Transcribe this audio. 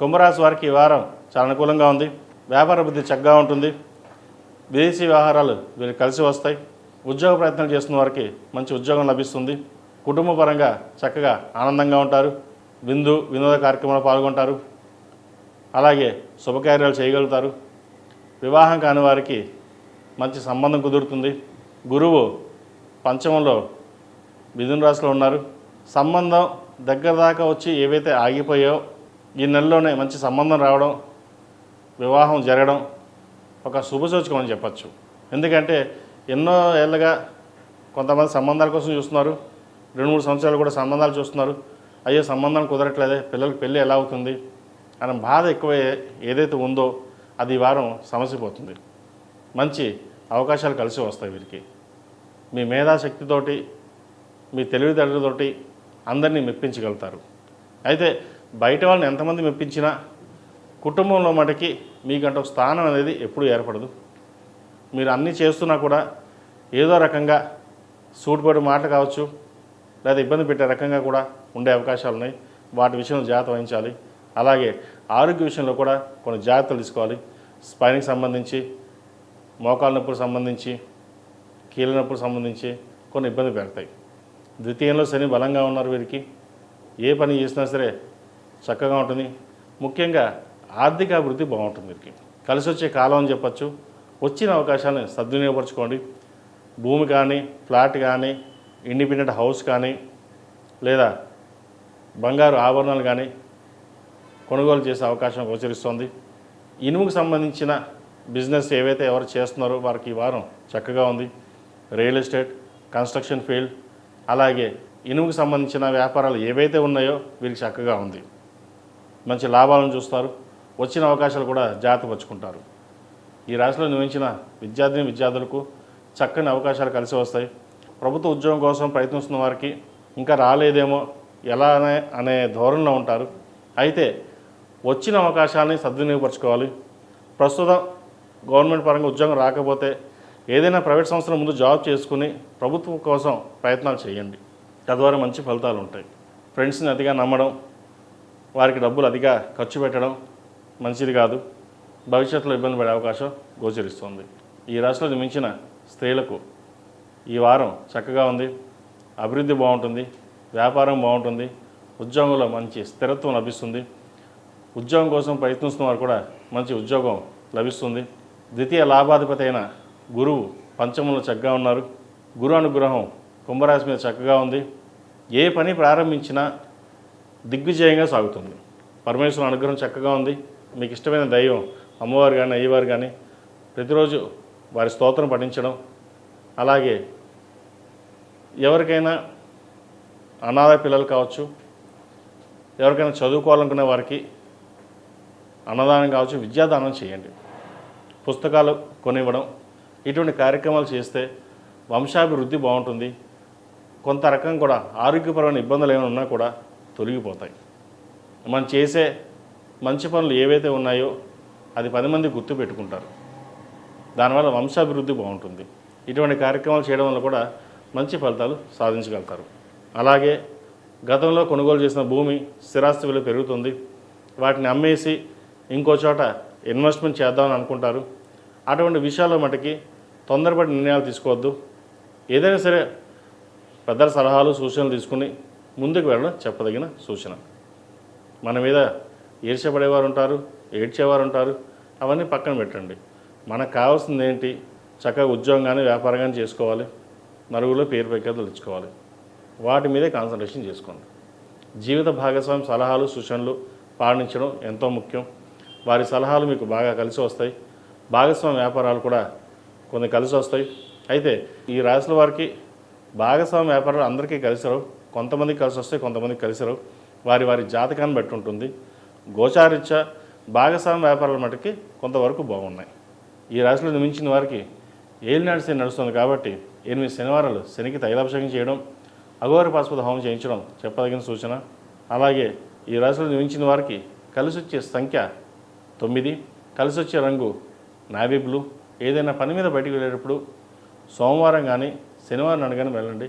కుంభరాశి వారికి ఈ వారం చాలా అనుకూలంగా ఉంది. వ్యాపార బుద్ధి చక్కగా ఉంటుంది. విదేశీ వ్యవహారాలు వీరికి కలిసి వస్తాయి. ఉద్యోగ ప్రయత్నాలు చేస్తున్న వారికి మంచి ఉద్యోగం లభిస్తుంది. కుటుంబపరంగా చక్కగా ఆనందంగా ఉంటారు. విందు వినోద కార్యక్రమాలు పాల్గొంటారు. అలాగే శుభకార్యాలు చేయగలుగుతారు. వివాహం కాని వారికి మంచి సంబంధం కుదురుతుంది. గురువు పంచమంలో మిథున రాశిలో ఉన్నారు. సంబంధం దగ్గర దాకా వచ్చి ఏవైతే ఆగిపోయాయో ఈ నెలలోనే మంచి సంబంధం రావడం వివాహం జరగడం ఒక శుభసూచకం అని చెప్పచ్చు. ఎందుకంటే ఎన్నో ఏళ్ళగా కొంతమంది సంబంధాల కోసం చూస్తున్నారు. రెండు మూడు సంవత్సరాలు కూడా సంబంధాలు చూస్తున్నారు. అయ్యో సంబంధం కుదరట్లేదే పిల్లలకి పెళ్ళి ఎలా అవుతుంది అనే బాధ ఎక్కువ ఏదైతే ఉందో అది వారం సమస్య పోతుంది మంచి అవకాశాలు కలిసి వస్తాయి వీరికి. మీ మేధాశక్తితోటి మీ తెలివితేటలతోటి అందరినీ మెప్పించగలుగుతారు. అయితే బయట వాళ్ళని ఎంతమంది మెప్పించినా కుటుంబంలో మటుకి మీకంటే ఒక స్థానం అనేది ఎప్పుడూ ఏర్పడదు. మీరు అన్నీ చేస్తున్నా కూడా ఏదో రకంగా సూటుపడి మాట కావచ్చు లేదా ఇబ్బంది పెట్టే రకంగా కూడా ఉండే అవకాశాలు ఉన్నాయి. వాటి విషయంలో జాగ్రత్త వహించాలి. అలాగే ఆరోగ్య విషయంలో కూడా కొన్ని జాగ్రత్తలు తీసుకోవాలి. స్పైన్కి సంబంధించి మోకాళ్ళ నొప్పులకు సంబంధించి కీళ్ళ నొప్పులకు సంబంధించి కొన్ని ఇబ్బంది పెడతాయి. ద్వితీయంలో శని బలంగా ఉన్నారు వీరికి. ఏ పని చేసినా సరే చక్కగా ఉంటుంది. ముఖ్యంగా ఆర్థిక అభివృద్ధి బాగుంటుంది వీరికి కలిసి వచ్చే కాలం అని చెప్పచ్చు. వచ్చిన అవకాశాలను సద్వినియోగపరచుకోండి. భూమి కానీ ఫ్లాట్ కానీ ఇండిపెండెంట్ హౌస్ కానీ లేదా బంగారు ఆభరణాలు కానీ కొనుగోలు చేసే అవకాశం గోచరిస్తోంది. ఇనుముకు సంబంధించిన బిజినెస్ ఏవైతే ఎవరు చేస్తున్నారో వారికి ఈ వారం చక్కగా ఉంది. రియల్ ఎస్టేట్ కన్స్ట్రక్షన్ ఫీల్డ్ అలాగే ఇనుముకు సంబంధించిన వ్యాపారాలు ఏవైతే ఉన్నాయో వీరికి చక్కగా ఉంది. మంచి లాభాలను చూస్తారు. వచ్చిన అవకాశాలు కూడా జాగ్రత్తపరుచుకుంటారు ఈ రాశిలో నిర్మించిన విద్యార్థిని విద్యార్థులకు చక్కని అవకాశాలు కలిసి వస్తాయి. ప్రభుత్వ ఉద్యోగం కోసం ప్రయత్నిస్తున్న వారికి ఇంకా రాలేదేమో ఎలా అనే అనే ధోరణిలో ఉంటారు. అయితే వచ్చిన అవకాశాలని సద్వినియోగపరచుకోవాలి. ప్రస్తుతం గవర్నమెంట్ పరంగా ఉద్యోగం రాకపోతే ఏదైనా ప్రైవేట్ సంస్థల ముందు జాబ్ చేసుకుని ప్రభుత్వం కోసం ప్రయత్నాలు చేయండి. తద్వారా మంచి ఫలితాలు ఉంటాయి. ఫ్రెండ్స్ని అతిగా నమ్మడం వారికి డబ్బులు అధిక ఖర్చు పెట్టడం మంచిది కాదు. భవిష్యత్తులో ఇబ్బంది పడే అవకాశం గోచరిస్తుంది. ఈ రాశిలో మించిన స్త్రీలకు ఈ వారం చక్కగా ఉంది. అభివృద్ధి బాగుంటుంది. వ్యాపారం బాగుంటుంది. ఉద్యోగంలో మంచి స్థిరత్వం లభిస్తుంది. ఉద్యోగం కోసం ప్రయత్నిస్తున్న వారు కూడా మంచి ఉద్యోగం లభిస్తుంది. ద్వితీయ లాభాధిపతి అయిన గురువు పంచమంలో చక్కగా ఉన్నారు. గురు అనుగ్రహం కుంభరాశి మీద చక్కగా ఉంది. ఏ పని ప్రారంభించినా దిగ్విజయంగా సాగుతుంది. పరమేశ్వరుని అనుగ్రహం చక్కగా ఉంది. మీకు ఇష్టమైన దైవం అమ్మవారు కానీ అయ్యవారు కానీ ప్రతిరోజు వారి స్తోత్రం పఠించడం. అలాగే ఎవరికైనా అనాథ పిల్లలు కావచ్చు ఎవరికైనా చదువుకోవాలనుకునే వారికి అన్నదానం కావచ్చు విద్యాదానం చేయండి. పుస్తకాలు కొనివ్వడం ఇటువంటి కార్యక్రమాలు చేస్తే వంశాభివృద్ధి బాగుంటుంది. కొంత రకం కూడా ఆరోగ్యపరమైన ఇబ్బందులు ఏమైనా ఉన్నా కూడా తొలగిపోతాయి. మనం చేసే మంచి పనులు ఏవైతే ఉన్నాయో అది పది మంది గుర్తు పెట్టుకుంటారు. దానివల్ల వంశాభివృద్ధి బాగుంటుంది. ఇటువంటి కార్యక్రమాలు చేయడం వల్ల కూడా మంచి ఫలితాలు సాధించగలుగుతారు. అలాగే గతంలో కొనుగోలు చేసిన భూమి స్థిరాస్తి విలువ పెరుగుతుంది. వాటిని అమ్మేసి ఇంకో చోట ఇన్వెస్ట్మెంట్ చేద్దామని అనుకుంటారు. అటువంటి విషయాల్లో మటుకి తొందరపడి నిర్ణయాలు తీసుకోవద్దు. ఏదైనా సరే పెద్దల సలహాలు సూచనలు తీసుకుని ముందుకు వెళ్ళడం చెప్పదగిన సూచన. మన మీద ఈర్చబడేవారు ఉంటారు ఏడ్చేవారు ఉంటారు అవన్నీ పక్కన పెట్టండి. మనకు కావాల్సింది ఏంటి? చక్కగా ఉద్యోగం కానీ వ్యాపారం కానీ చేసుకోవాలి. నలుగురిలో పేరు ప్రఖ్యాతులు తెచ్చుకోవాలి. వాటి మీదే కాన్సన్ట్రేషన్ చేసుకోండి. జీవిత భాగస్వామి సలహాలు సూచనలు పాటించడం ఎంతో ముఖ్యం. వారి సలహాలు మీకు బాగా కలిసి వస్తాయి. భాగస్వామి వ్యాపారాలు కూడా కొన్ని కలిసి వస్తాయి. అయితే ఈ రాశుల వారికి భాగస్వామి వ్యాపారాలు అందరికీ కలిసి రావు. కొంతమంది కలిసి వస్తే కొంతమంది కలిసి వారి వారి జాతకాన్ని బట్టి ఉంటుంది. గోచారిత్య భాగస్వామి వ్యాపారాల మటుకి కొంతవరకు బాగున్నాయి. ఈ రాశిలో నిర్మించిన వారికి ఏలినాడు శని నడుస్తుంది కాబట్టి ఎనిమిది శనివారాలు శనికి తైలాభిషేకం చేయడం అఘోర పాశుపత హోమం చేయించడం చెప్పదగిన సూచన. అలాగే ఈ రాశిలో నిమించిన వారికి కలిసి వచ్చే సంఖ్య తొమ్మిది. కలిసి వచ్చే రంగు నావీ బ్లూ. ఏదైనా పని మీద బయటికి వెళ్ళేటప్పుడు సోమవారం కానీ శనివారం నాడు కానీ వెళ్ళండి.